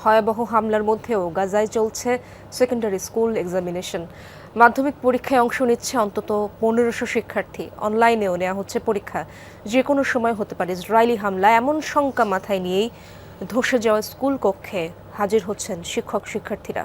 ভয়াবহ হামলার মধ্যেও গাজায় চলছে সেকেন্ডারি স্কুল এক্সামিনেশন মাধ্যমিক পরীক্ষায় অংশ নিচ্ছে অন্তত পনেরোশো শিক্ষার্থী। অনলাইনেও নেওয়া হচ্ছে পরীক্ষা। যে কোনো সময় হতে পারে ইসরায়েলি হামলা। এমন শঙ্কা মাথায় নিয়েই ধসে যাওয়া স্কুল কক্ষে হাজির হচ্ছেন শিক্ষক শিক্ষার্থীরা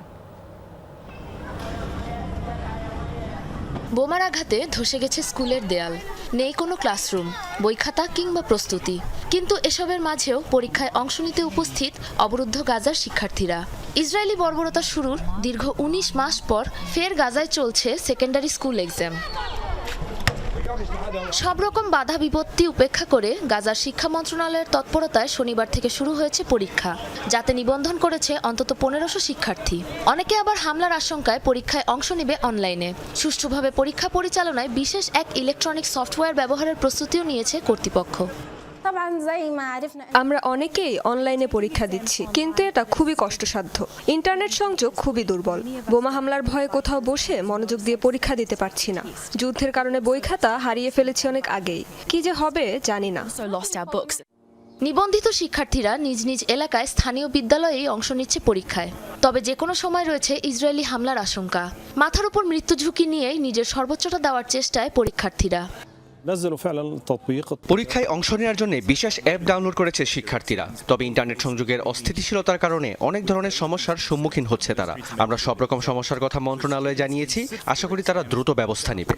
বোমার আঘাতে ধসে গেছে স্কুলের দেয়াল, নেই কোনো ক্লাসরুম, বই খাতা কিংবা প্রস্তুতি। কিন্তু এসবের মাঝেও পরীক্ষায় অংশ নিতে উপস্থিত অবরুদ্ধ গাজার শিক্ষার্থীরা। ইসরায়েলি বর্বরতা শুরুর দীর্ঘ ১৯ মাস পর ফের গাজায় চলছে সেকেন্ডারি স্কুল এক্সাম। সব রকম বাধা বিপত্তি উপেক্ষা করে গাজার শিক্ষা মন্ত্রণালয়ের তৎপরতায় শনিবার থেকে শুরু হয়েছে পরীক্ষা, যাতে নিবন্ধন করেছে অন্তত পনেরোশো শিক্ষার্থী। অনেকে আবার হামলার আশঙ্কায় পরীক্ষায় অংশ নেবে অনলাইনে। সুষ্ঠুভাবে পরীক্ষা পরিচালনায় বিশেষ এক ইলেকট্রনিক সফটওয়্যার ব্যবহারের প্রস্তুতিও নিয়েছে কর্তৃপক্ষ। আমরা অনেকেই অনলাইনে পরীক্ষা দিচ্ছি কিন্তু এটা খুবই কষ্টসাধ্য। ইন্টারনেট সংযোগ খুবই দুর্বল। বোমা হামলার ভয়ে কোথাও বসে মনোযোগ দিয়ে পরীক্ষা দিতে পারছি না। যুদ্ধের কারণে বই খাতা হারিয়ে ফেলেছি অনেক আগেই। কি যে হবে জানি না। নিবন্ধিত শিক্ষার্থীরা নিজ নিজ এলাকায় স্থানীয় বিদ্যালয়েই অংশ নিচ্ছে পরীক্ষায়। তবে যে কোনো সময় রয়েছে ইসরায়েলি হামলার আশঙ্কা। মাথার উপর মৃত্যু ঝুঁকি নিয়েই নিজের সর্বোচ্চটা দেওয়ার চেষ্টায় পরীক্ষার্থীরা। পরীক্ষায় অংশ নেওয়ার জন্য বিশেষ অ্যাপ ডাউনলোড করেছে শিক্ষার্থীরা। তবে ইন্টারনেট সংযোগের অস্থিতিশীলতার কারণে অনেক ধরনের সমস্যার সম্মুখীন হচ্ছে তারা। আমরা সব রকম সমস্যার কথা মন্ত্রণালয়ে জানিয়েছি। আশা করি তারা দ্রুত ব্যবস্থা নেবে।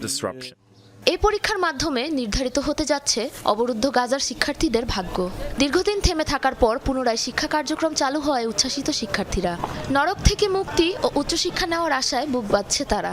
এই পরীক্ষার মাধ্যমে নির্ধারিত হতে যাচ্ছে অবরুদ্ধ গাজার শিক্ষার্থীদের ভাগ্য। দীর্ঘদিন থেমে থাকার পর পুনরায় শিক্ষা কার্যক্রম চালু হওয়ায় উচ্ছ্বাসিত শিক্ষার্থীরা। নরক থেকে মুক্তি ও উচ্চশিক্ষা নেওয়ার আশায় বুক বাঁধছে তারা।